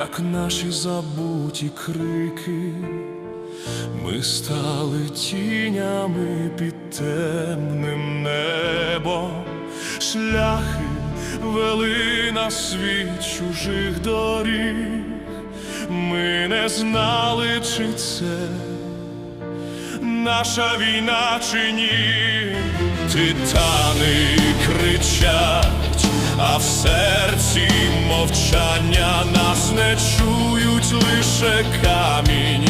як наші забуті крики, ми стали тінями під темним небом, шляхи вели на світ чужих доріг, ми не знали, чи це наша війна чи ні, титани кричать, а в серці мовчання нас не чують лише камінь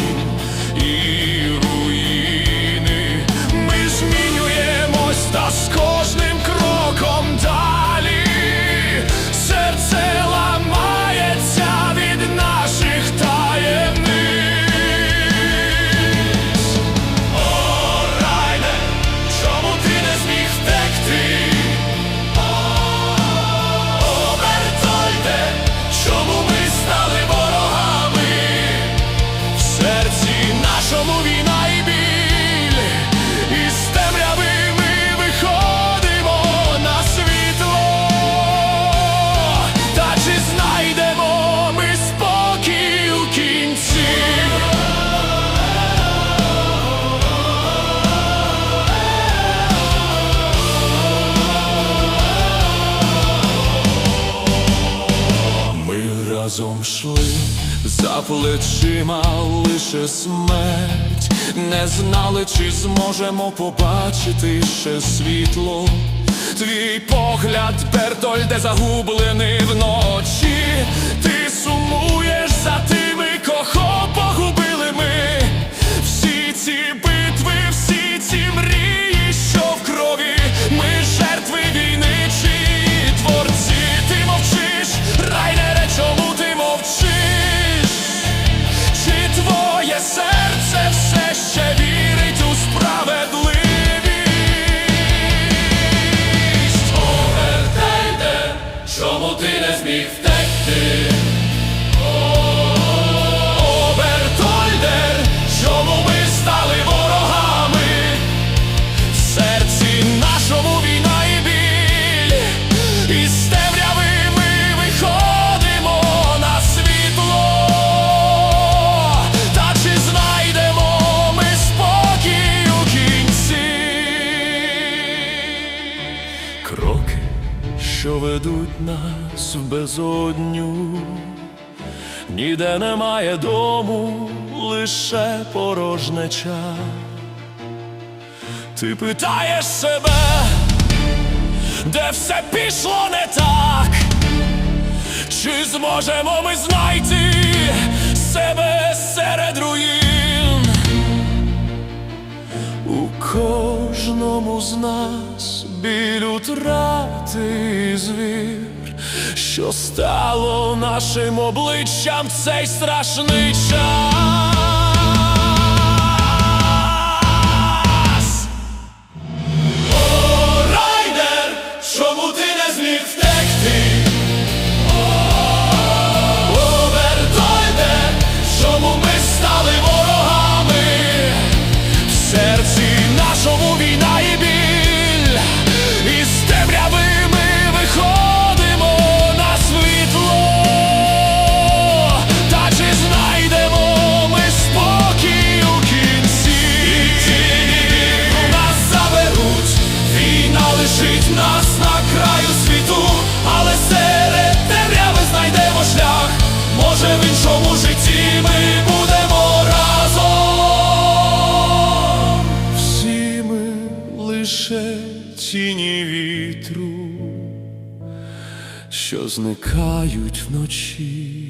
разом йшли за плечима лише смерть, не знали, чи зможемо побачити ще світло. Твій погляд, Бертольде, загублений вночі. Ти сумуєш що ведуть нас в безодню. Ніде немає дому, лише порожнеча. Ти питаєш себе, де все пішло не так, чи зможемо ми знайти себе серед руїн? У кожному з нас біль утрати звір, що стало нашим обличчям цей страшний час. Лише тіні вітру, що зникають вночі.